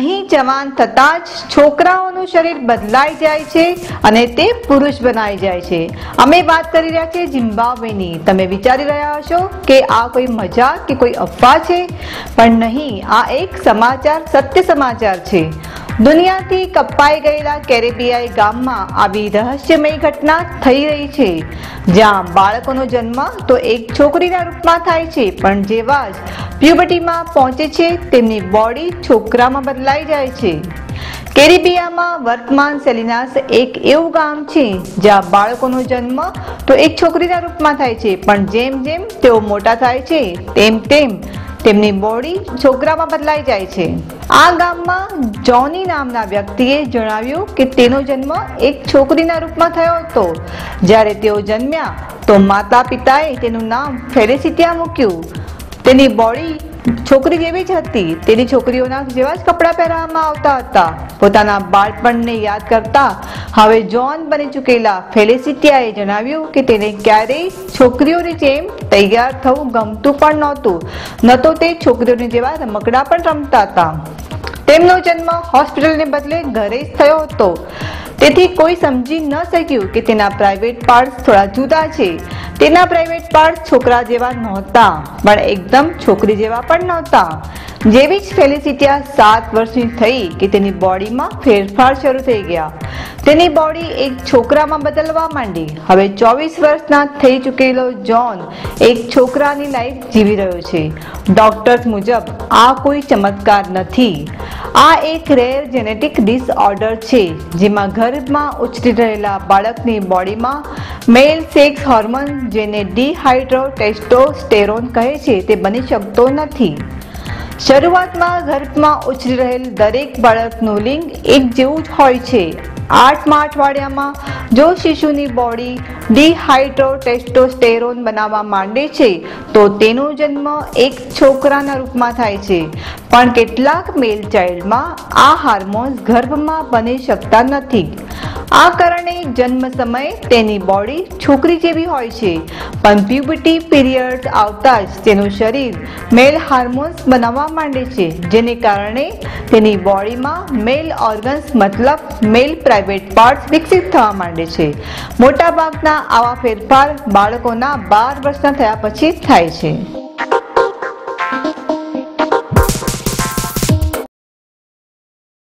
અહીં જવાન થતાં જ છોકરાઓનું શરીર બદલાઈ જાય છે અને તે પુરુષ બનાઈ જાય છે. અમે વાત કરી રહ્યા છીએ ઝિમ્બાબ્વેની. તમે વિચારી રહ્યા હશો કે આ કોઈ મજાક કે કોઈ અફવા છે? પણ નહીં, આ એક સમાચાર, સત્ય સમાચાર છે. દુનિયાથી કપાઈ ગયેલા કેરેબિયાઈ ગામમાં આવી રહસ્યમય ઘટના થઈ રહી છે. જ્યાં બાળકોનો જન્મ તો એક છોકરીના રૂપમાં થાય છે, પણ જેવા જ પ્યુબર્ટીમાં પહોંચે છે, તેમની બોડી છોકરામાં બદલાઈ જાય છે. કેરેબિયામાં વર્તમાન સેલિનાસ એક એવું ગામ છે, જ્યાં બાળકોનો જન્મ તો એક છોકરીના રૂપમાં થાય છે, પણ જેમ જેમ તેઓ મોટા થાય છે, તેમ તેમ તેમની બોડી છોકરામાં બદલાઈ જાય છે. આ ગામમાં જોની નામના વ્યક્તિએ જણાવ્યું કે તેનો જન્મ એક છોકરીના રૂપમાં થયો હતો. જ્યારે તેઓ જન્મ્યા તો માતા પિતાએ તેનું નામ ફેરેસિટિયા મૂક્યું. તેની બોડી છોકરી જેવી જ હતી? તેની છોકરીઓના જેવા જ કપડાં પહેરવામાં આવતા હતા. પોતાના બાળપણને યાદ કરતા હવે જોન બની ચૂકેલા ફેલેસિટિયાએ જણાવ્યું કે તેને ક્યારેય છોકરીઓની જેમ તૈયાર થવું ગમતું પણ નહોતું. ન તો તે છોકરીઓની જેવા રમકડા પણ રમતા હતા. તેમનો જન્મ હોસ્પિટલને બદલે ઘરે જ થયો હતો. તેથી કોઈ સમજી ન શક્યું કે તેના પ્રાઇવેટ પાર્ટ્સ થોડા જુદા છે. તેના પ્રાઇવેટ પાર્ટ છોકરા જેવા નહોતા, પણ એકદમ છોકરી જેવા પણ નહોતા. જેવી જ ફેલિસિટિયા સાત વર્ષની થઈ કે તેની બોડીમાં ફેરફાર શરૂ થઈ ગયા. તેની બોડી એક છોકરામાં બદલવા માંડી. હવે ચોવીસ વર્ષના થઈ ચૂકેલો જોન એક છોકરાની લાઈફ જીવી રહ્યો છે. ડોક્ટર્સ મુજબ આ કોઈ ચમત્કાર નથી. આ એક રેર જેનેટિક ડિસઓર્ડર છે, જેમાં ગર્ભમાં ઉછરી રહેલા બાળકની બોડીમાં મેલ સેક્સ હોર્મોન જેને ડિહાઇડ્રો ટેસ્ટોસ્ટેરોન કહે છે, તે બની શકતો નથી. શરૂઆતમાં ગર્ભમાં ઉછરી રહેલ દરેક બાળકનું લિંગ એક જેવું જ હોય છે. આઠમા અઠવાડિયામાં જો શિશુની બોડી ડિહાઇડ્રો ટેસ્ટોસ્ટેરોન બનાવવા માંડે છે, તો તેનો જન્મ એક છોકરાના રૂપમાં થાય છે. પણ કેટલાક મેલ ચાઇલ્ડમાં આ હાર્મોન્સ ગર્ભમાં બની શકતા નથી. આ કારણે જન્મ સમયે તેની બોડી છોકરી જેવી હોય છે. પણ પ્યુબર્ટી પીરિયડ આવતા જ તેનું શરીર મેલ હાર્મોન્સ બનાવવા માંડે છે, જેને કારણે તેની બોડીમાં મેલ ઓર્ગન્સ મતલબ મેલ પ્રાઇવેટ પાર્ટ્સ વિકસિત થવા માંડે છે. મોટાભાગના આવા ફેરફાર બાળકોના બાર વર્ષના થયા પછી થાય છે.